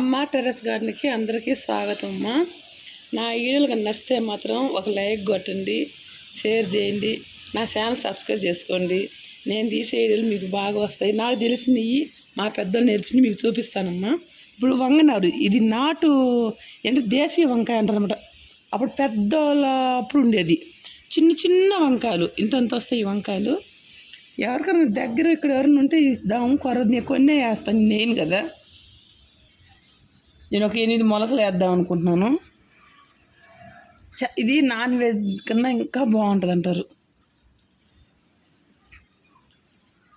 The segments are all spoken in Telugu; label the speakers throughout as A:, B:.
A: అమ్మ టెర్రస్ గార్డెన్కి అందరికీ స్వాగతం అమ్మ. నా వీడియోలు కనుక నచ్చితే మాత్రం ఒక లైక్ కొట్టండి షేర్ చేయండి నా ఛానల్ సబ్స్క్రైబ్ చేసుకోండి. నేను తీసే వీడియోలు మీకు బాగా వస్తాయి. నాకు తెలిసినవి మా పెద్దలు నేర్పించి మీకు చూపిస్తానమ్మా. ఇప్పుడు వంగనారు ఇది నాటు అంటే దేశీయ వంకాయ అంటారనమాట అప్పుడు పెద్దోళ్ళ అప్పుడు ఉండేది. చిన్న చిన్న వంకాయలు. ఇంతంత వస్తాయి ఈ వంకాయలు. ఎవరికైనా దగ్గర ఇక్కడ ఎవరైనా ఉంటే ఇద్దాం కొరది నేను కొన్నే వేస్తాను నేను కదా. నేను ఒక ఎనిమిది మొలకలు వేద్దాం అనుకుంటున్నాను. చ- ఇది నాన్ వెజ్ కన్నా ఇంకా బాగుంటుంది అంటారు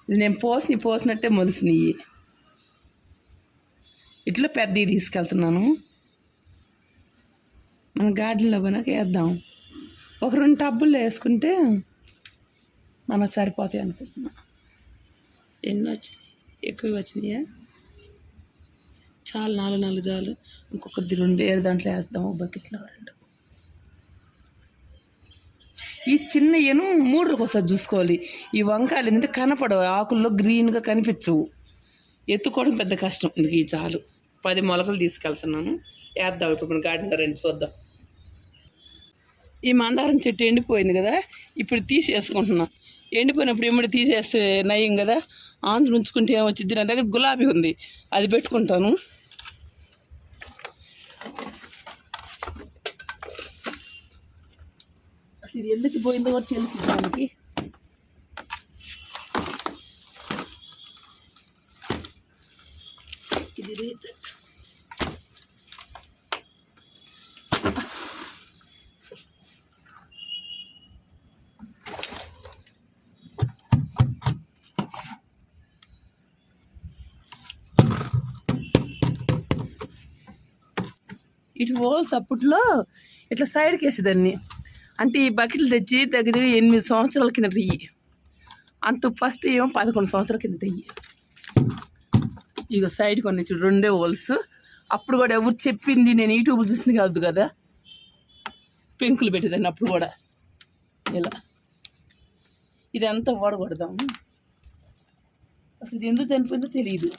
A: ఇది నేను పోసి పోసినట్టే మొలిసినవి ఇట్లా పెద్దవి తీసుకెళ్తున్నాను. మన గార్డెన్లో పోయినాక వేద్దాం. ఒక రెండు టబ్బులు వేసుకుంటే మనకు సరిపోతాయి అనుకుంటున్నా. ఎన్ని వచ్చినాయి? ఎక్కువ వచ్చినాయా? చాలు నాలుగు నాలుగు చాలు ఇంకొకటి రెండు ఏడు దాంట్లో వేస్తాము బకెట్లో రెండు. ఈ చిన్న ఏను మూడు ఒకసారి చూసుకోవాలి. ఈ వంకాయలు ఏంటంటే కనపడవు ఆకుల్లో గ్రీన్గా కనిపించవు. ఎత్తుకోవడం పెద్ద కష్టం. ఇందుకు ఈ చాలు పది మొలకలు తీసుకెళ్తున్నాను. వేద్దాం ఇప్పుడు మన గార్డెన్లో రెండు చూద్దాం. ఈ మందారం చెట్టు ఎండిపోయింది కదా ఇప్పుడు తీసేసుకుంటున్నా. ఎండిపోయినప్పుడు ఏమిటి తీసేస్తే నయం కదా. ఆంధ్ర ఉంచుకుంటే ఏమొచ్చింది నా దగ్గర గులాబీ ఉంది. అది పెట్టుకుంటాను. అసలు ఇది ఎందుకు పోయిందో కూడా తెలుసు దానికి. ఇది రేట్ ఇటు హోల్స్ అప్పట్లో ఇట్లా సైడ్కి వేసేదాన్ని అంటే ఈ బకెట్లు తెచ్చి దగ్గర దగ్గర ఎనిమిది సంవత్సరాల కిందట ఇయ్యి అంత ఫస్ట్ ఏమో పదకొండు సంవత్సరాల కిందట ఇయ్యి ఇక సైడ్ కొన్ని చూడు రెండే హోల్స్ అప్పుడు కూడా ఎవరు చెప్పింది నేను యూట్యూబ్లో చూసింది కాదు కదా? పెంకులు పెట్టేదాన్ని అప్పుడు కూడా. ఇలా. ఇదంతా ఓడగొడదాము అసలు ఇది ఎందుకు చనిపోయిందో తెలియదు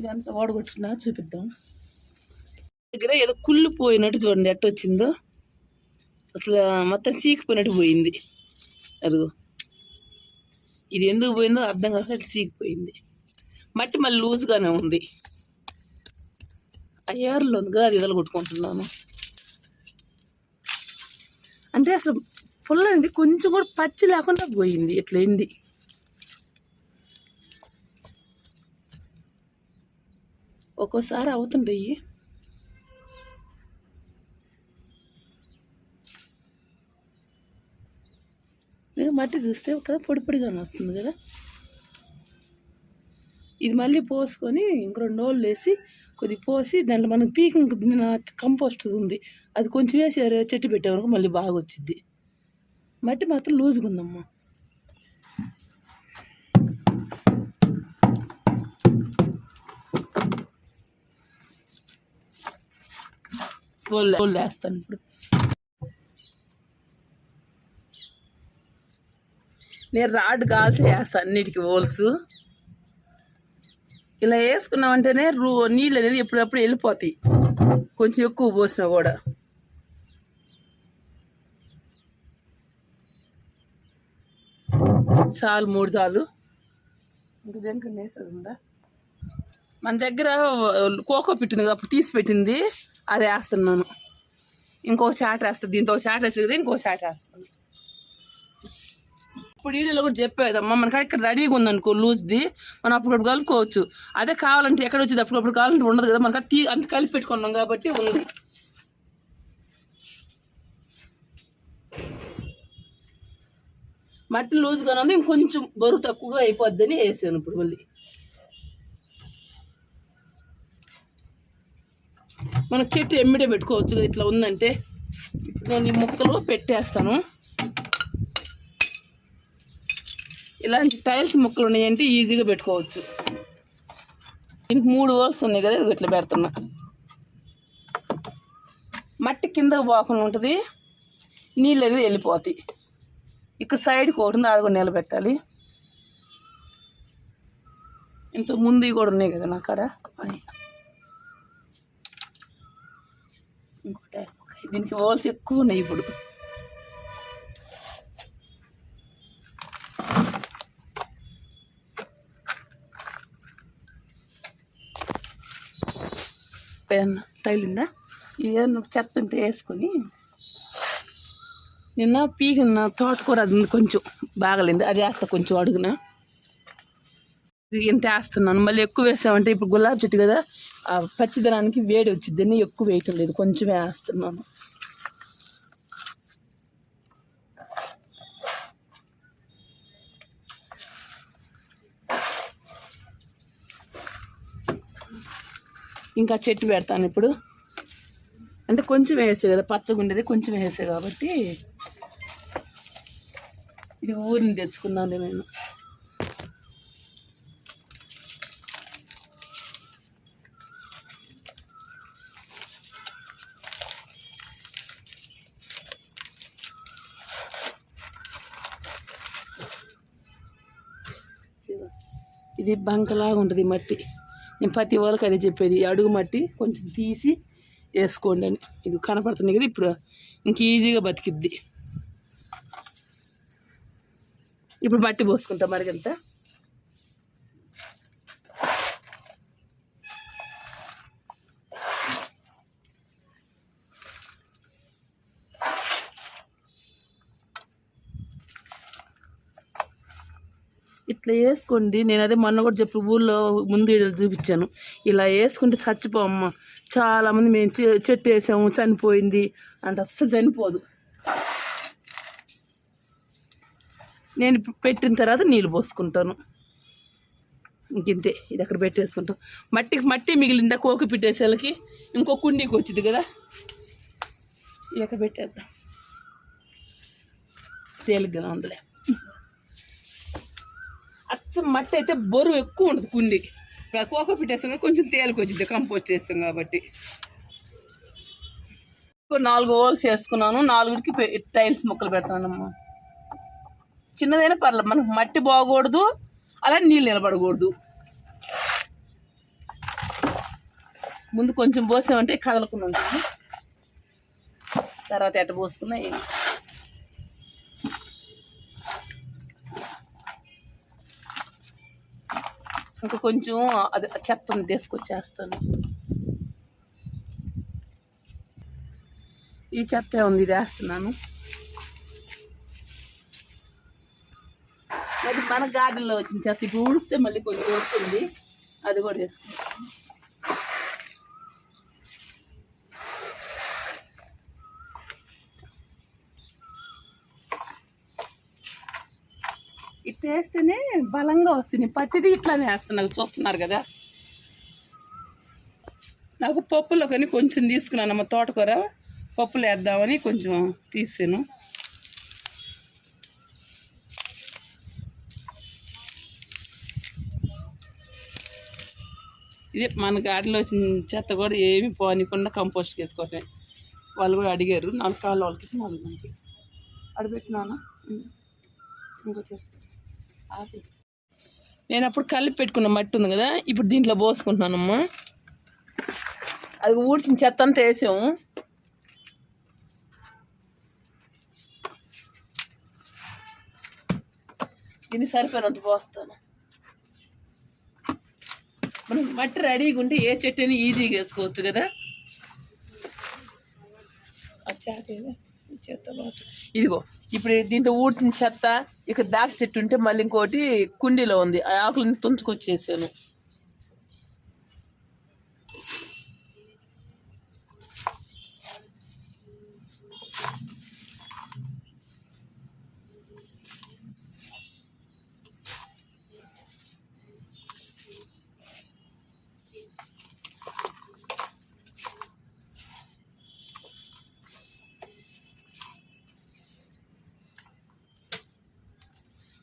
A: ఇదంతా ఓడగొట్టుకున్నా చూపిద్దాం. దగ్గర ఏదో కుళ్ళు పోయినట్టు చూడండి ఎట్ట వచ్చిందో. అసలు మొత్తం సీకిపోయినట్టు పోయింది. అదిగో. ఇది ఎందుకు పోయిందో అర్థం కాక అట్లా సీకిపోయింది. మట్టి మళ్ళీ లూజ్గానే ఉంది. అయ్యారులో ఉంది కదా అది ఇదలు కొట్టుకుంటున్నాను. అంటే అసలు పుల్ల అనేది కొంచెం కూడా పచ్చి లేకుండా పోయింది ఇట్లా ఒక్కోసారి అవుతుండయి మీరు మట్టి చూస్తే కదా పొడి పొడిగానే వస్తుంది కదా. ఇది మళ్ళీ పోసుకొని ఇంక రెండు రోజులు వేసి కొద్దిగా పోసి దాంట్లో మనకు పీకింగ్ కంపోస్ట్ ఉంది. అది కొంచెం వేసి చెట్టు పెట్టేవరకు మళ్ళీ బాగా వచ్చింది మట్టి మాత్రం లూజ్గా ఉందమ్మా. వాళ్ళు వేస్తాను ఇప్పుడు. నేను రాడ్ కాల్సి వేస్తాను అన్నిటికీ హోల్స్. ఇలా వేసుకున్నామంటేనే రూ నీళ్ళు అనేది ఎప్పుడప్పుడు వెళ్ళిపోతాయి. కొంచెం ఎక్కువ పోసినా కూడా. చాలు మూడు చాలు. ఇంకా దేనికన్నా వేసేది ఉందా? మన దగ్గర కోకో పెట్టింది అప్పుడు తీసి పెట్టింది. అది వేస్తున్నాను. ఇంకొక చాట్ వేస్తుంది దీంతో ఒక చాట్ వేస్తుంది కదా ఇంకో చాట్ వేస్తాను. ఇప్పుడు వీడియోలో కూడా చెప్పేదమ్మా మనకి ఇక్కడ రెడీగా ఉందనుకో లూజ్ది మనం అప్పుడప్పుడు కలుపుకోవచ్చు. అదే కావాలంటే ఎక్కడ వచ్చేది? అప్పుడప్పుడు కావాలంటే ఉండదు కదా మనకు తీ అంత కలిపి పెట్టుకున్నాం కాబట్టి ఉంది మట్టి లూజ్గానే ఉంది ఇంకొంచెం బరువు తక్కువగా అయిపోద్దని వేసాను ఇప్పుడు మళ్ళీ. మన చెట్టు ఎమ్మిడే పెట్టుకోవచ్చు కదా ఇట్లా ఉందంటే. నేను ఈ ముక్కలు పెట్టేస్తాను. ఇలాంటి టైల్స్ ముక్కలు ఉన్నాయంటే ఈజీగా పెట్టుకోవచ్చు. దీనికి మూడు హోల్స్ ఉన్నాయి కదా ఇది ఇట్లా పెడుతున్నా. మట్టి కిందకు పోకుండా ఉంటుంది నీళ్ళు అనేది వెళ్ళిపోతాయి. ఇక్కడ సైడ్కి ఒకటి ఉంది ఆడ కూడా నిలబెట్టాలి. ఇంత ముందు కూడా ఉన్నాయి కదా నా కాడ. ఇంకోటి దీనికి హోల్స్ ఎక్కువ ఉన్నాయి ఇప్పుడు. పెన్. తగిలిందా? ఏదన్నా చెత్త ఉంటే వేసుకొని. నిన్న పీకిన తోటకూర అది కొంచెం. బాగలేదు. అది వేస్తా కొంచెం అడుగునా? ఇంత వేస్తున్నాను మళ్ళీ ఎక్కువ వేసామంటే ఇప్పుడు గులాబీ చెట్టు కదా ఆ పచ్చిదనానికి వేడి వచ్చిందని ఎక్కువ వేయటం లేదు. కొంచెం వేస్తున్నాను. ఇంకా చెట్టు పెడతాను ఇప్పుడు. అంటే కొంచెం వేసే కదా పచ్చగా ఉండేది కొంచెం వేసే కాబట్టి. ఇది ఊరిని తెచ్చుకున్నాను నేను. ఇది బంకలాగా ఉంటుంది మట్టి. నేను ప్రతి వాళ్ళకి అదే చెప్పేది అడుగు మట్టి కొంచెం తీసి వేసుకోండి అని. ఇది కనపడుతుంది కదా ఇప్పుడు. ఇంక ఈజీగా బతికిద్ది. ఇప్పుడు మట్టి పోసుకుంటాం మరిగంతా. ఇట్లా వేసుకోండి. నేను అదే మొన్న కూడా చెప్పి ఊళ్ళో ముందు వీడియోలు చూపించాను. ఇలా వేసుకుంటే చచ్చిపోమ్మ చాలామంది మేము చె- చెట్టు వేసాము చనిపోయింది అంటే అస్సలు చనిపోదు. నేను పెట్టిన తర్వాత నీళ్ళు పోసుకుంటాను. ఇంకింతే. ఇది అక్కడ పెట్టేసుకుంటాం. మట్టికి మట్టి మిగిలిందా? కోకి పెట్టేసేళ్ళకి ఇంకో కుండీకి వచ్చింది కదా? ఇది అక్కడ పెట్టేద్దాం. తేలిగ్గా ఉందిలే. కొంచెం మట్టి అయితే బరువు ఎక్కువ ఉంటుంది కుండి. కోకో కోక పెట్టేస్తాం కొంచెం తేలికి వచ్చింది కంపోస్ట్ చేస్తాం కాబట్టి. నాలుగు హోల్స్ వేసుకున్నాను. నాలుగుకి పె- టైల్స్ మొక్కలు పెడతానమ్మా. చిన్నదైనా పర్లేదు మనకు మట్టి బాగకూడదు అలా నీళ్ళు నిలబడకూడదు. ముందు కొంచెం పోసామంటే కదలకుండా ఉంటుంది. తర్వాత ఎట్ట పోసుకున్నా ఇంకా కొంచెం అది చెత్తను తీసుకొచ్చేస్తాను. ఈ చెత్త ఉంది ఇది వేస్తున్నాను. అది మన గార్డెన్లో వచ్చిన చెత్త ఇప్పుడు ఊడిస్తే మళ్ళీ కొంచెం వస్తుంది. అది కూడా వేసుకుంటాను. ఇట్లా వేస్తేనే బలంగా వస్తున్నాయి పత్తిది ఇట్లానే వేస్తున్నారు. చూస్తున్నారు కదా? నాకు పప్పులో కానీ కొంచెం తీసుకున్నాను అమ్మ. తోటకూర పప్పులు వేద్దామని కొంచెం తీసాను. ఇదే మన గాడిలో వచ్చిన చెత్త కూడా ఏమి పోనీకుండా కంపోస్ట్ చేసుకోవటమే. వాళ్ళు కూడా అడిగారు. నాలుగు కాళ్ళు వాళ్ళకి ఇచ్చి నాలుగు మనకి అడబెట్టినానా ఇంకో చేస్తాను నేను అప్పుడు కలిపి పెట్టుకున్న మట్టి ఉంది కదా ఇప్పుడు దీంట్లో పోసుకుంటున్నానమ్మా. అది ఊడ్చిన చెత్త అంతా వేసాము. దీన్ని సరిపోయినంత పోస్తాను. మనం మట్టి రెడీగా ఉంటే ఏ చెట్టు అయినా ఈజీగా వేసుకోవచ్చు కదా? ఆ చెత్త పోస్తా. ఇదిగో ఇప్పుడు దీంట్లో ఊటిన చెత్త ఇక దాక్ష చెట్టు ఉంటే మళ్ళీ ఇంకోటి కుండీలో ఉంది. ఆ ఆకులను తుంచుకొచ్చేసాను.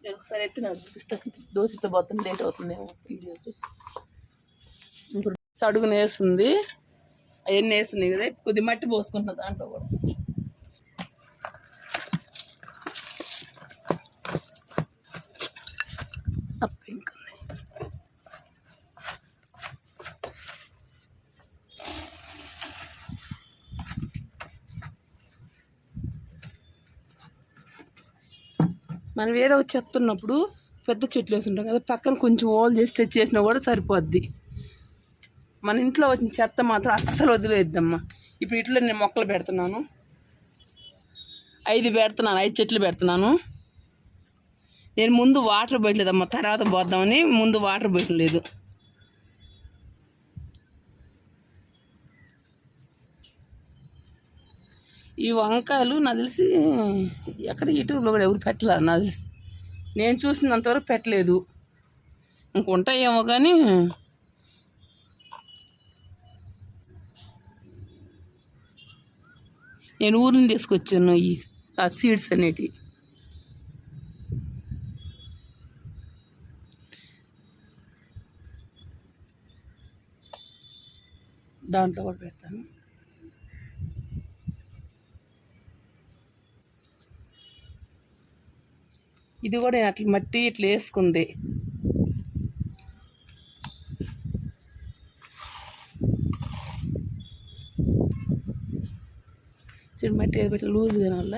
A: నేను ఒకసారి అయితే నాకు చూపిస్తాను దోశతో పోతుంది లేట్ అవుతుంది. వీడియోకి ఇప్పుడు అడుగున వేస్తుంది అవన్నీ వేస్తున్నాయి కదా కొద్ది మట్టి పోసుకుంటున్నా దాంట్లో కూడా. మనం ఏదో ఒక చెత్త ఉన్నప్పుడు పెద్ద చెట్లు వేసి ఉంటాం కదా పక్కన కొంచెం ఓల్ చేసి తెచ్చేసినా కూడా సరిపోద్ది. మన ఇంట్లో వచ్చిన చెత్త మాత్రం అస్సలు వదిలేద్దమ్మా ఇప్పుడు ఇట్లా నేను మొక్కలు పెడుతున్నాను. ఐదు పెడుతున్నాను ఐదు చెట్లు పెడుతున్నాను. నేను ముందు వాటర్ పెట్టలేదమ్మా తర్వాత పోద్దామని ముందు వాటర్ పెట్టలేదు. ఈ వంకాయలు నాకు తెలిసి ఎక్కడ యూట్యూబ్లో కూడా ఎవరు పెట్టలే నాకు తెలిసి. నేను చూసినంతవరకు పెట్టలేదు. ఇంకుంటాయేమో కానీ నేను ఊరిని తీసుకొచ్చాను ఈ ఆ సీడ్స్ అనేటివి దాంట్లో కూడా పెడతాను. ఇది కూడా నేను అట్లా మట్టి ఇట్లా వేసుకుంది. చూడు మట్టి ఏదో పెట్టి లూజ్గా వల్ల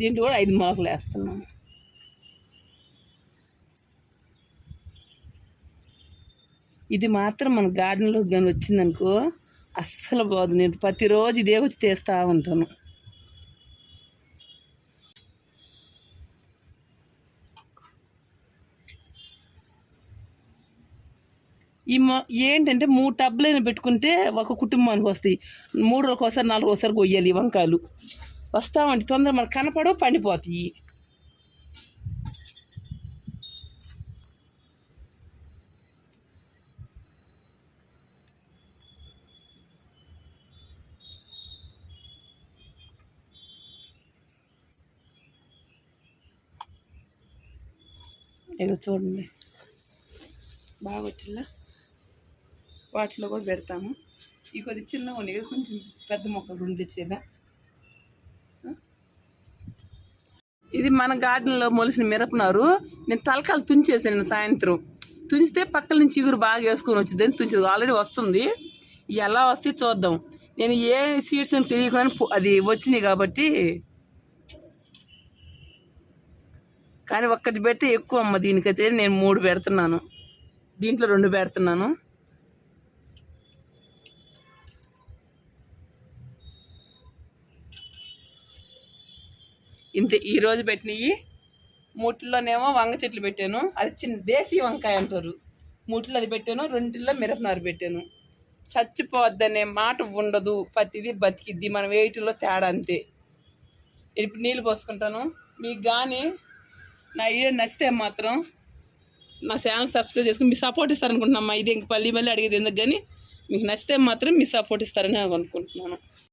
A: దీంట్లో కూడా ఐదు మొలకలు వేస్తున్నాను. ఇది మాత్రం మన గార్డెన్లో కానీ వచ్చిందనుకో అస్సలు బాగుంది. నేను ప్రతిరోజు ఇదే వచ్చి తీస్తూ ఉంటాను. ఈ మొ ఏంటంటే మూడు టబ్బులైనా పెట్టుకుంటే ఒక కుటుంబానికి వస్తాయి. మూడు రోజులకు ఒకసారి నాలుగు ఒకసారి కొయ్యాలి వంకాయలు. వస్తామంటే తొందర మనకు కనపడవు పండిపోతాయి. ఇక చూడండి. బాగా వచ్చిందా వాటిలో కూడా పెడతాము. ఈ కొద్ది చిన్నగా ఉన్నాయి కొంచెం పెద్ద మొక్కలు రెండు తెచ్చేదా? ఇది మన గార్డెన్లో మొలిసిన మిరపనారు. నేను తలకాలు తుంచేసాను సాయంత్రం. తుంచితే పక్కల నుంచి చిగురు బాగా వేసుకొని వచ్చింది తుంచేది. ఆల్రెడీ వస్తుంది. ఎలా వస్తే చూద్దాం. నేను ఏ సీడ్స్ అని తెలియకుండా అది వచ్చినాయి కాబట్టి కానీ ఒక్కటి పెడితే ఎక్కువ అమ్మ దీనికైతే నేను మూడు పెడుతున్నాను. దీంట్లో రెండు పెడుతున్నాను. ఇంతే ఈరోజు పెట్టినవి మూటిల్లోనేమో వంగ చెట్లు పెట్టాను. అది చిన్న దేశీ వంకాయ అంటారు. మూటిలో అది పెట్టాను రెండిల్లో మిరపనారు పెట్టాను. చచ్చిపోవద్దనే మాట ఉండదు. పత్తిది బతికిద్ది. మనం వేటిలో తేడా అంతే. ఇప్పుడు నీళ్ళు పోసుకుంటాను. మీకు కానీ నా వీడియో నచ్చితే మాత్రం నా ఛానల్ సబ్స్క్రైబ్ చేసుకుని మీ సపోర్ట్ ఇస్తారనుకుంటున్నామ్మా ఇది ఇంక పల్లి మళ్ళీ అడిగేది ఎందుకు కానీ మీకు నచ్చితే మాత్రం మీ సపోర్ట్ ఇస్తారని అనుకుంటున్నాను.